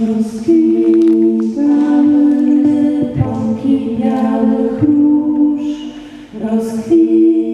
Rozkwitamy pąki białych róż, rozkwitamy.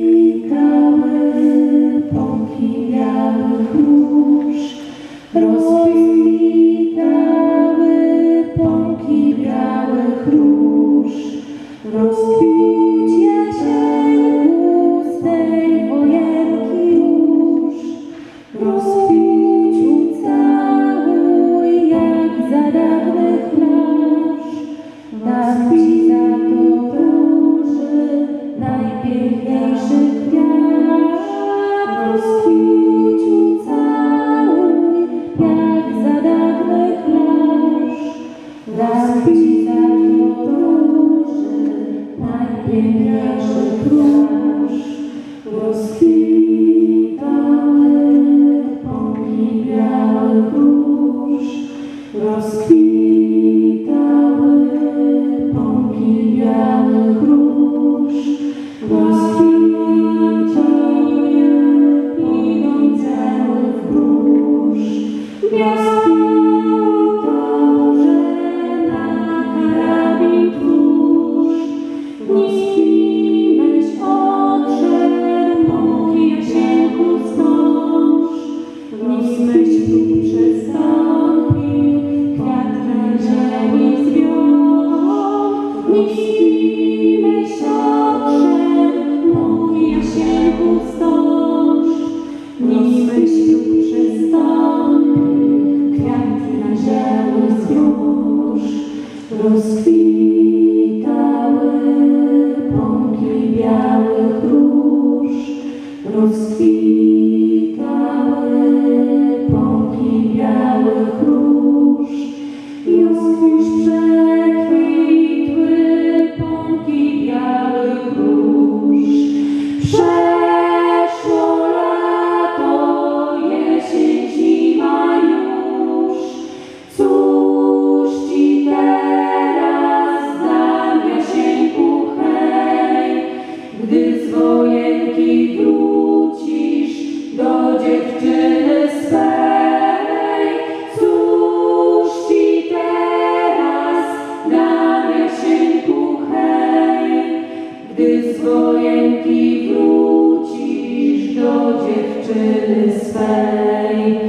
Gdy z wojenki wrócisz do dziewczyny swej,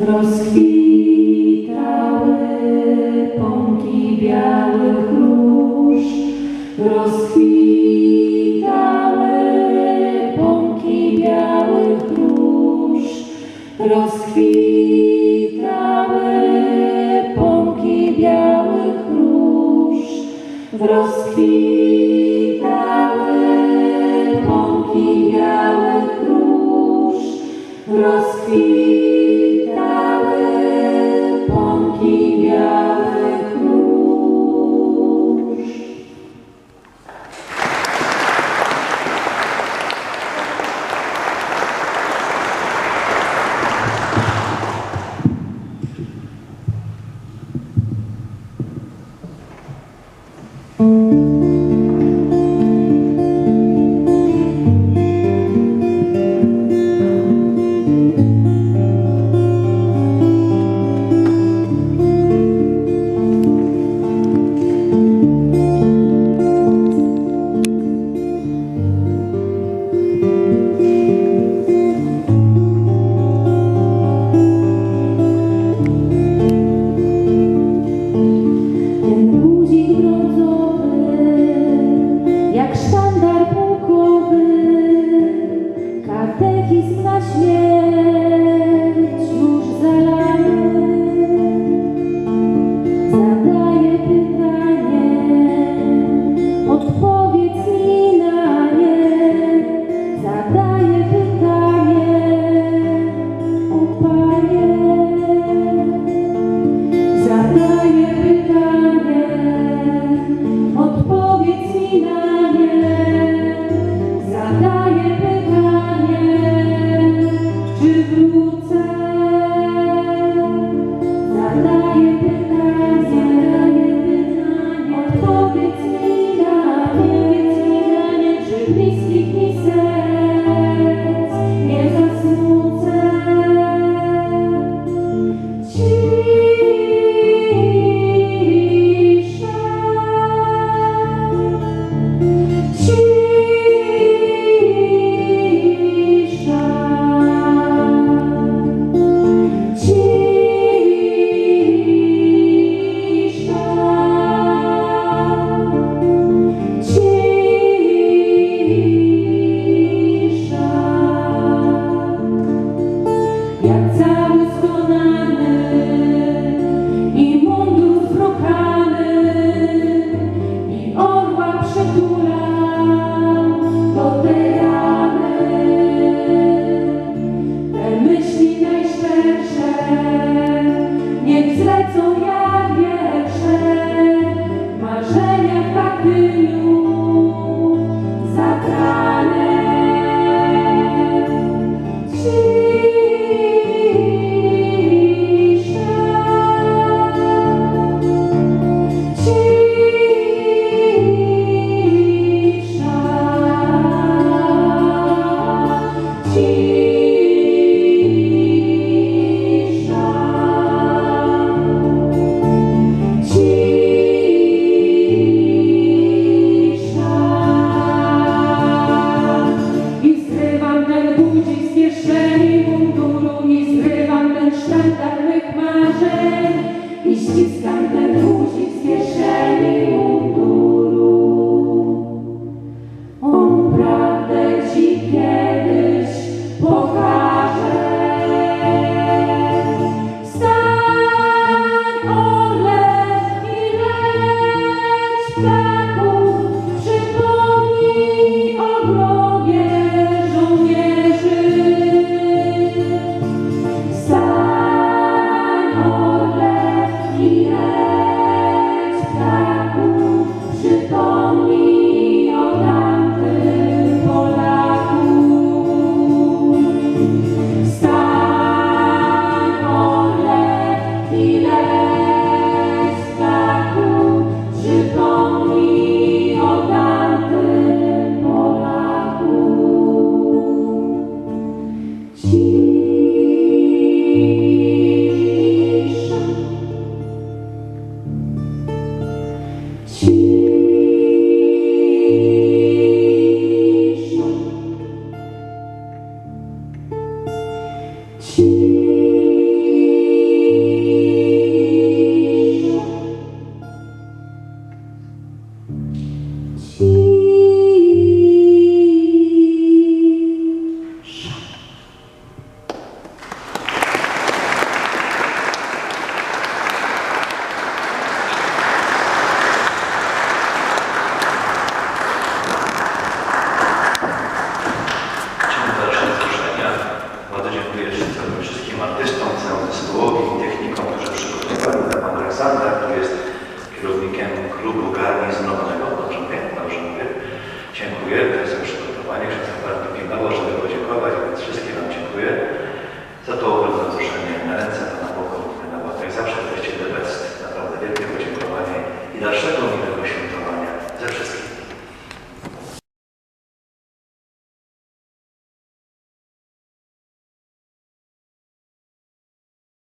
Rozkwitały pąki białych róż, rozkwitały pąki białych róż, rozkwitały pąki białych róż, rozkwitały pąki białych róż, rozkwitały